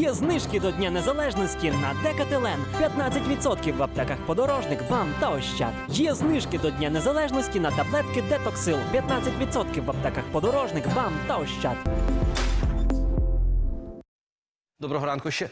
Є знижки до Дня Незалежності на Декателен. 15% в аптеках подорожник, БАМ та Ощад. Є знижки до Дня Незалежності на таблетки Детоксил. 15% в аптеках подорожник, БАМ та Ощад. Доброго ранку ще.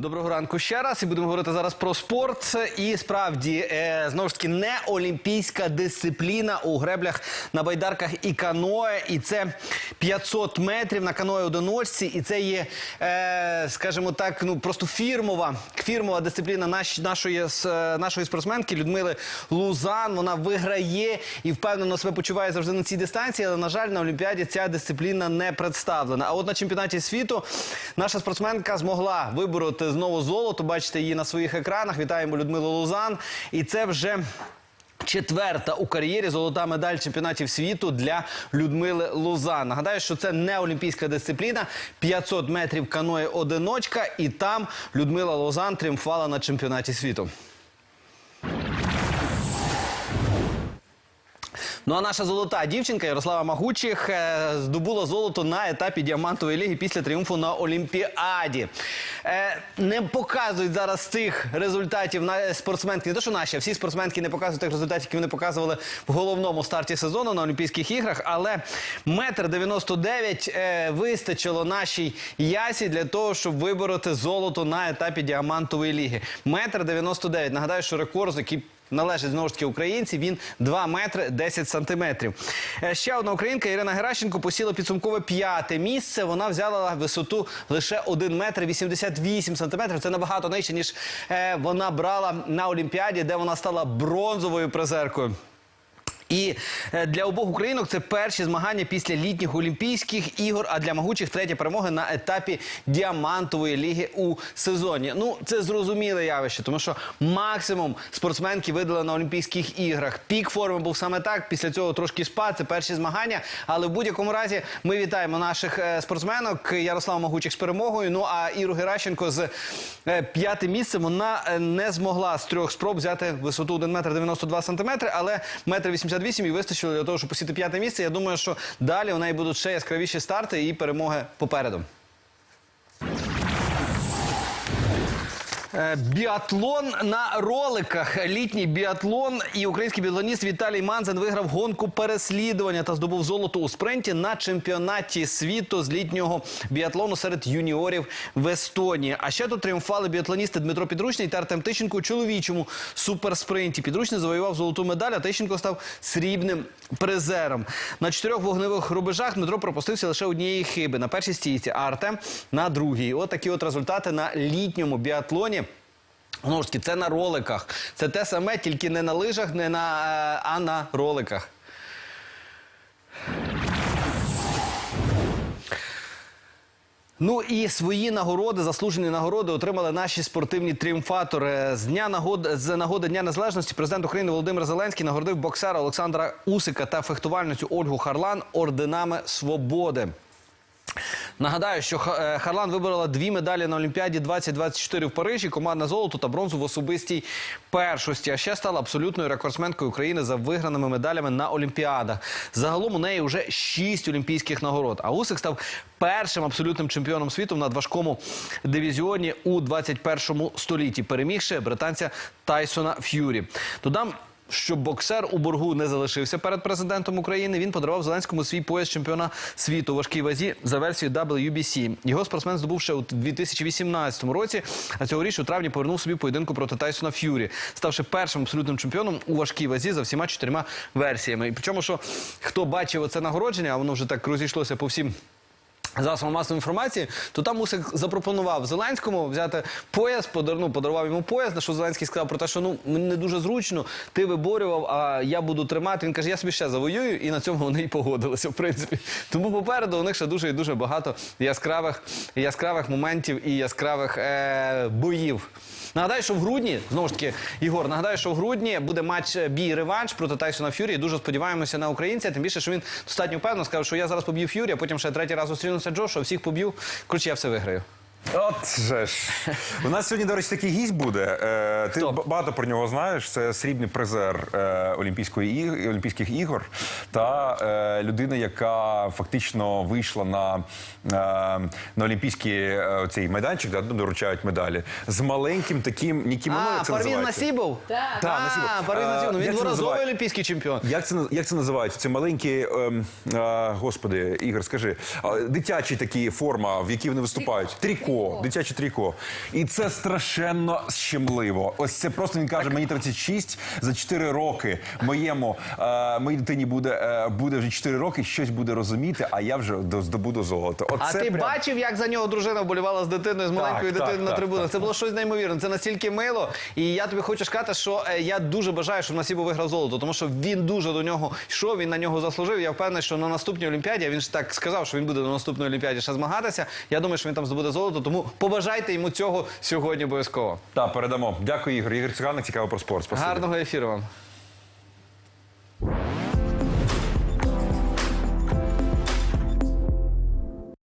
Доброго ранку ще раз. І будемо говорити зараз про спорт. І справді е, знову ж таки не олімпійська дисципліна у греблях на байдарках і каное. І це 500 метрів на каное одиночці. І це є, е, скажімо так, ну просто фірмова, фірмова дисципліна нашої, е, нашої спортсменки Людмили Лузан. Вона виграє і впевнено себе почуває завжди на цій дистанції. Але на жаль, на Олімпіаді ця дисципліна не представлена. А от на чемпіонаті світу наша спортсменка змогла вибороти знову золото. Бачите її на своїх екранах. Вітаємо Людмилу Лузан. І це вже. Четверта у кар'єрі золота медаль чемпіонатів світу для Людмили Лузан. Нагадаю, що це не олімпійська дисципліна. 500 метрів каної одиночка, і там Людмила Лузан тріумфувала на чемпіонаті світу. Ну а наша золота дівчинка Ярослава Магучих е, здобула золото на етапі діамантової ліги після тріумфу на Олімпіаді. Е, не показують зараз цих результатів на спортсменки. Не то, що наші, а всі спортсменки не показують тих результатів, які вони показували в головному старті сезону на Олімпійських іграх. Але метр 99 е, вистачило нашій ясі для того, щоб вибороти золото на етапі діамантової ліги. Метр 99. Нагадаю, що рекорд, який належить знову ж таки українці. Він 2 метри 10 сантиметрів. Е, Ще одна українка Ірина Геращенко посіла підсумкове п'яте місце. Вона взяла висоту лише 1 метр 88 сантиметрів. Це набагато нижче, ніж е, вона брала на Олімпіаді, де вона стала бронзовою призеркою. І е, для обох українок це перші змагання після літніх Олімпійських ігор. А для могучих третя перемоги на етапі діамантової ліги у сезоні. Ну це зрозуміле явище, тому що максимум спортсменки видали на Олімпійських іграх. Пік форми був саме так. Після цього трошки спад. Це перші змагання. Але в будь-якому разі ми вітаємо наших е, спортсменок Ярослава Могучих з перемогою. Ну а Іру Геращенко з е, п'ятим місцем вона не змогла з трьох спроб взяти висоту 1 метр 92 сантиметри, але метр 88 і вистачило для того, щоб посіти п'яте місце. Я думаю, що далі у неї будуть ще яскравіші старти і перемоги попереду. Біатлон на роликах. Літній біатлон і український біатлоніст Віталій Манзен виграв гонку переслідування та здобув золото у спринті на чемпіонаті світу з літнього біатлону серед юніорів в Естонії. А ще тут тріумфували біатлоністи Дмитро Підручний та Артем Тищенко у чоловічому суперспринті. Підручний завоював золоту медаль, а Тищенко став срібним призером. На чотирьох вогневих рубежах Дмитро пропустився лише однієї хиби на першій стійці, а Артем на другій. От такі от результати на літньому біатлоні. Знову ж таки, це на роликах. Це те саме, тільки не на лижах, не на, е, а на роликах. Ну і свої нагороди, заслужені нагороди отримали наші спортивні тріумфатори. З дня нагоди з нагоди Дня Незалежності президент України Володимир Зеленський нагородив боксера Олександра Усика та фехтувальницю Ольгу Харлан орденами свободи. Нагадаю, що е, Харлан виборола дві медалі на Олімпіаді 2024 в Парижі, командне золото та бронзу в особистій першості. А ще стала абсолютною рекордсменкою України за виграними медалями на Олімпіадах. Загалом у неї вже шість олімпійських нагород. А Усик став першим абсолютним чемпіоном світу в надважкому дивізіоні у 21 столітті, перемігши британця Тайсона Ф'юрі. Додам. Що боксер у боргу не залишився перед президентом України. Він подарував Зеленському свій пояс чемпіона світу у важкій вазі за версією WBC. Його спортсмен здобув ще у 2018 році. А цьогоріч у травні повернув собі поєдинку проти Тайсона Ф'юрі, ставши першим абсолютним чемпіоном у важкій вазі за всіма чотирма версіями. І причому, що хто бачив оце нагородження, а воно вже так розійшлося по всім. Засобам масової інформації, то там Усик запропонував Зеленському взяти пояс, подар, ну, подарував йому пояс, на що Зеленський сказав про те, що ну не дуже зручно, ти виборював, а я буду тримати. Він каже, я собі ще завоюю, і на цьому вони і погодилися, в принципі. Тому попереду у них ще дуже і дуже багато яскравих, яскравих моментів і яскравих е, боїв. Нагадаю, що в грудні, знову ж таки, Ігор, нагадаю, що в грудні буде матч е, бій реванш проти Тайсона Ф'юрі. Дуже сподіваємося на українця. Тим більше, що він достатньо впевнено сказав, що я зараз поб'ю Ф'юрі, а потім ще третій раз зустрінуся Джошу, всіх поб'ю. Коротше, я все виграю. От же ж. У нас сьогодні, до речі, такий гість буде. Е, ти Хто? багато про нього знаєш. Це срібний призер е, Олімпійської іг- Олімпійських ігор та е, людина, яка фактично вийшла на, е, на Олімпійський е, цей майданчик, де доручають медалі, з маленьким таким ні кімоно, А, як це Парвін називається? Насібов? Так. Так, Насібов. А, Парвін Е, Насібов. Ну, Він це дворазовий називає- олімпійський чемпіон. Як це, як це називається? Це маленькі, ем, е, господи, Ігор, скажи, а, дитячі такі форма, в якій вони виступають. Тріко, дитяче тріко. І це страшенно щемливо. Ось це просто він каже, мені 36, за 4 роки моєму, е, моїй дитині буде, е, буде вже 4 роки, щось буде розуміти, а я вже до- здобуду золото. А ти прям- бачив, як за нього дружина вболівала з дитиною, з маленькою так, дитиною на так, трибунах? так, Це було щось неймовірне. Це настільки мило. І я тобі хочу сказати, що е, я дуже бажаю, щоб Насібов виграв золото, тому що він дуже до нього йшов, він на нього заслужив. Я впевнений, що на наступній олімпіаді а він ж так сказав, що він буде на наступній олімпіаді ще змагатися. Я думаю, що він там здобуде золото. Тому побажайте йому цього сьогодні обов'язково. Та передамо. Дякую, Ігор. Ігор Циганик, цікаво про спорт. Спасибі. Гарного ефіру вам.